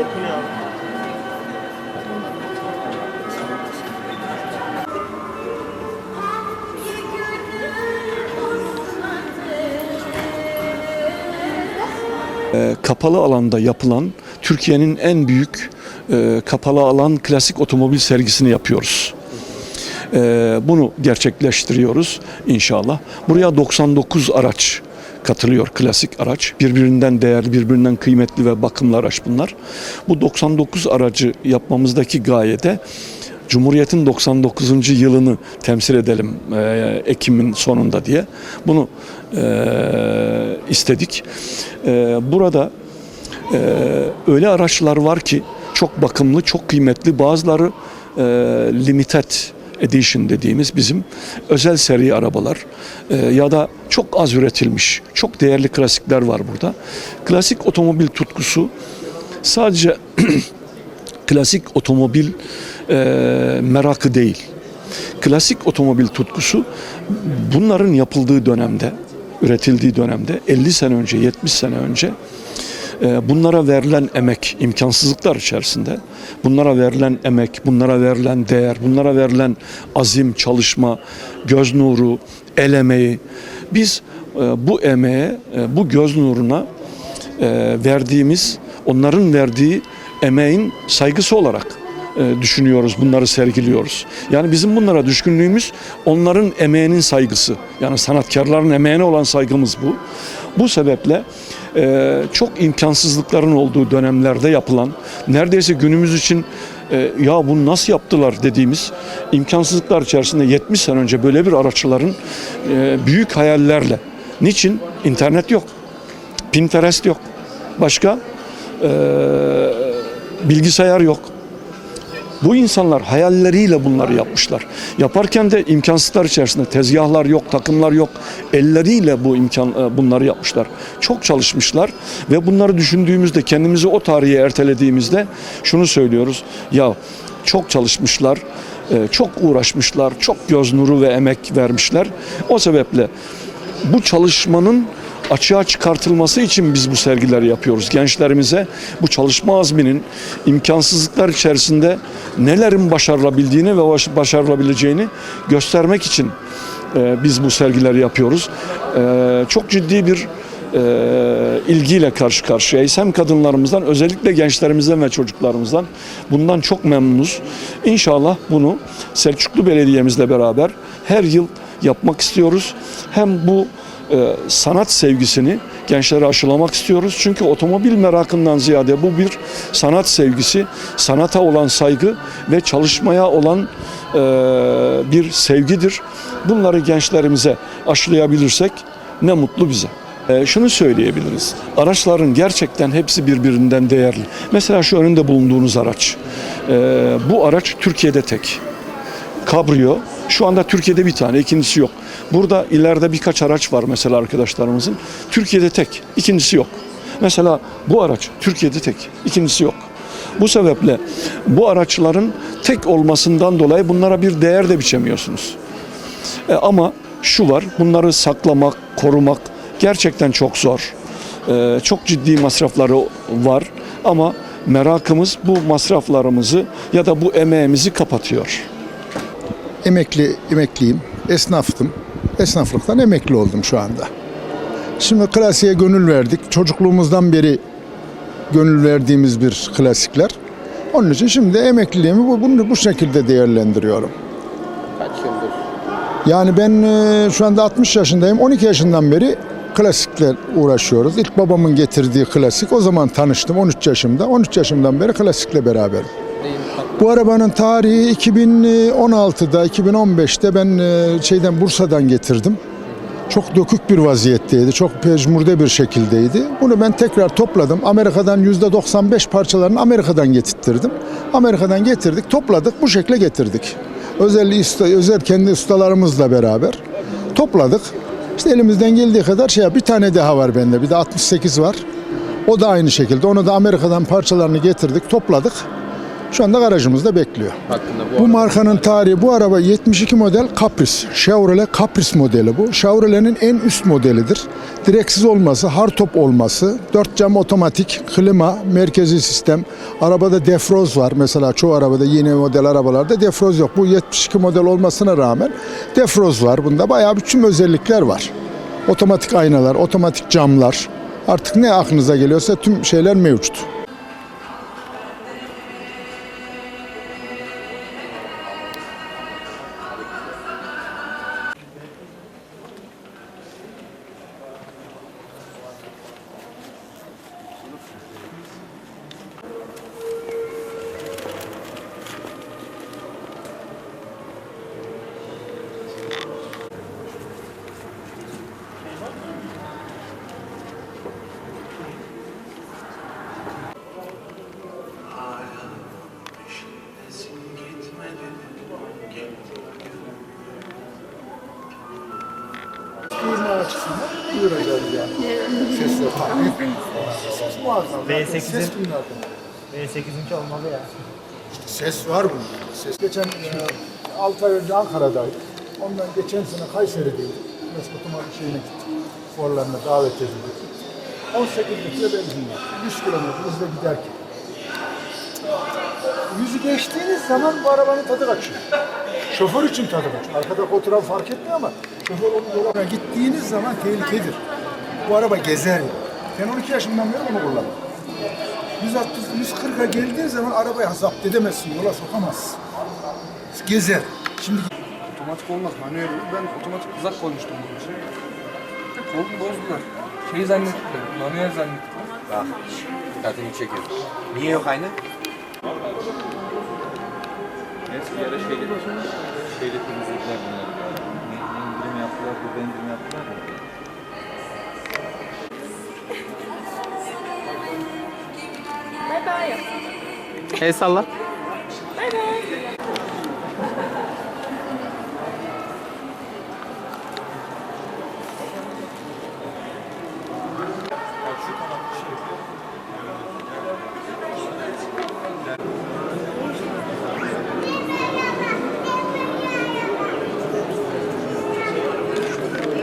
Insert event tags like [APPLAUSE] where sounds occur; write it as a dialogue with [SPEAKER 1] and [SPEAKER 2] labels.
[SPEAKER 1] Korku ne abi?
[SPEAKER 2] E, kapalı alanda yapılan Türkiye'nin en büyük e, kapalı alan klasik otomobil sergisini yapıyoruz. E, bunu gerçekleştiriyoruz inşallah. Buraya 99 araç katılıyor klasik araç. Birbirinden değerli, birbirinden kıymetli ve bakımlı araç bunlar. Bu 99 aracı yapmamızdaki gaye de Cumhuriyet'in 99. yılını temsil edelim e, Ekim'in sonunda diye. Bunu e, istedik. E, burada e, öyle araçlar var ki çok bakımlı, çok kıymetli. Bazıları e, limited edition dediğimiz bizim özel seri arabalar E, ya da çok az üretilmiş, çok değerli klasikler var burada. Klasik otomobil tutkusu sadece [CLEARS THROAT] klasik otomobil e, merakı değil. Klasik otomobil tutkusu bunların yapıldığı dönemde, üretildiği dönemde 50 sene önce, 70 sene önce e, bunlara verilen emek, imkansızlıklar içerisinde bunlara verilen emek, bunlara verilen değer, bunlara verilen azim, çalışma, göz nuru, el emeği biz e, bu emeğe, e, bu göz nuruna e, verdiğimiz, onların verdiği emeğin saygısı olarak düşünüyoruz, bunları sergiliyoruz. Yani bizim bunlara düşkünlüğümüz onların emeğinin saygısı. Yani sanatkarların emeğine olan saygımız bu. Bu sebeple çok imkansızlıkların olduğu dönemlerde yapılan, neredeyse günümüz için e, ya bunu nasıl yaptılar dediğimiz imkansızlıklar içerisinde 70 sene önce böyle bir araçların e, büyük hayallerle. Niçin? İnternet yok. Pinterest yok. Başka? Ee, bilgisayar yok. Bu insanlar hayalleriyle bunları yapmışlar. Yaparken de imkansızlar içerisinde tezgahlar yok, takımlar yok. Elleriyle bu imkan e, bunları yapmışlar. Çok çalışmışlar ve bunları düşündüğümüzde kendimizi o tarihe ertelediğimizde şunu söylüyoruz. Ya çok çalışmışlar, e, çok uğraşmışlar, çok göz nuru ve emek vermişler. O sebeple bu çalışmanın açığa çıkartılması için biz bu sergileri yapıyoruz. Gençlerimize bu çalışma azminin imkansızlıklar içerisinde nelerin başarılabildiğini ve baş- başarılabileceğini göstermek için e, biz bu sergileri yapıyoruz. E, çok ciddi bir e, ilgiyle karşı karşıyayız. Hem kadınlarımızdan özellikle gençlerimizden ve çocuklarımızdan bundan çok memnunuz. İnşallah bunu Selçuklu Belediye'mizle beraber her yıl yapmak istiyoruz. Hem bu e, sanat sevgisini gençlere aşılamak istiyoruz. Çünkü otomobil merakından ziyade bu bir sanat sevgisi, sanata olan saygı ve çalışmaya olan e, bir sevgidir. Bunları gençlerimize aşılayabilirsek ne mutlu bize. E, şunu söyleyebiliriz. Araçların gerçekten hepsi birbirinden değerli. Mesela şu önünde bulunduğunuz araç. Bu araç Türkiye'de tek. Cabrio. Şu anda Türkiye'de bir tane, ikincisi yok. Burada ileride birkaç araç var mesela arkadaşlarımızın. Türkiye'de tek, ikincisi yok. Mesela bu araç Türkiye'de tek, ikincisi yok. Bu sebeple bu araçların tek olmasından dolayı bunlara bir değer de biçemiyorsunuz. E, ama şu var, bunları saklamak, korumak gerçekten çok zor. E, çok ciddi masrafları var ama merakımız bu masraflarımızı ya da bu emeğimizi kapatıyor.
[SPEAKER 3] Emekli emekliyim. Esnaftım. Esnaflıktan emekli oldum şu anda. Şimdi klasiğe gönül verdik. Çocukluğumuzdan beri gönül verdiğimiz bir klasikler. Onun için şimdi emekliliğimi bu, bunu bu şekilde değerlendiriyorum.
[SPEAKER 1] Kaç yıldır?
[SPEAKER 3] Yani ben e, şu anda 60 yaşındayım. 12 yaşından beri klasikler uğraşıyoruz. İlk babamın getirdiği klasik. O zaman tanıştım 13 yaşımda. 13 yaşımdan beri klasikle beraberim. Bu arabanın tarihi 2016'da, 2015'te ben e, şeyden Bursa'dan getirdim. Çok dökük bir vaziyetteydi. Çok pejmurde bir şekildeydi. Bunu ben tekrar topladım. Amerika'dan %95 parçalarını Amerika'dan getirttirdim. Amerika'dan getirdik, topladık, bu şekle getirdik. Özel, özel kendi ustalarımızla beraber topladık. İşte elimizden geldiği kadar şey bir tane daha var bende. Bir de 68 var. O da aynı şekilde. Onu da Amerika'dan parçalarını getirdik, topladık. Şu anda garajımızda bekliyor.
[SPEAKER 1] Hakkında
[SPEAKER 3] Bu markanın tarihi bu araba 72 model Caprice. Chevrolet Caprice modeli bu. Chevrolet'in en üst modelidir. direksiz olması, hardtop olması, dört cam otomatik, klima, merkezi sistem, arabada defroz var. Mesela çoğu arabada yeni model arabalarda defroz yok. Bu 72 model olmasına rağmen defroz var. Bunda bayağı bir tüm özellikler var. Otomatik aynalar, otomatik camlar. Artık ne aklınıza geliyorsa tüm şeyler mevcut.
[SPEAKER 1] V8'in V8'inki olmalı ya.
[SPEAKER 3] Ses var bunda. Ses. Geçen 6 ay önce Ankara'daydık. Ondan geçen sene Kayseri'deydik. Mesut Umar'ın şeyine gittik. Forlarına davet edildik. 18 litre benzin var. 100 kilometre hızla giderken. Yüzü geçtiğiniz zaman bu arabanın tadı kaçıyor. Şoför için tadı kaçıyor. Arkada oturan fark etmiyor ama gittiğiniz zaman tehlikedir. Bu araba gezer yani. Ben 12 yaşımdan beri bunu kullanıyorum. 160, 140'a geldiğin zaman arabayı zapt edemezsin, yola sokamazsın. Gezer. Şimdi
[SPEAKER 4] Otomatik olmaz manuel. Ben otomatik uzak koymuştum bunun için. Oldu bozdular. Şey zannettiler, manuel zannettiler.
[SPEAKER 5] Bak, dikkatimi çekiyor. Niye yok aynı?
[SPEAKER 6] Eski ara şeyle, şeyle temizlediler bunları. Yaptılar, burada indirim yaptılar ya.
[SPEAKER 7] Bye bye.
[SPEAKER 1] El salla.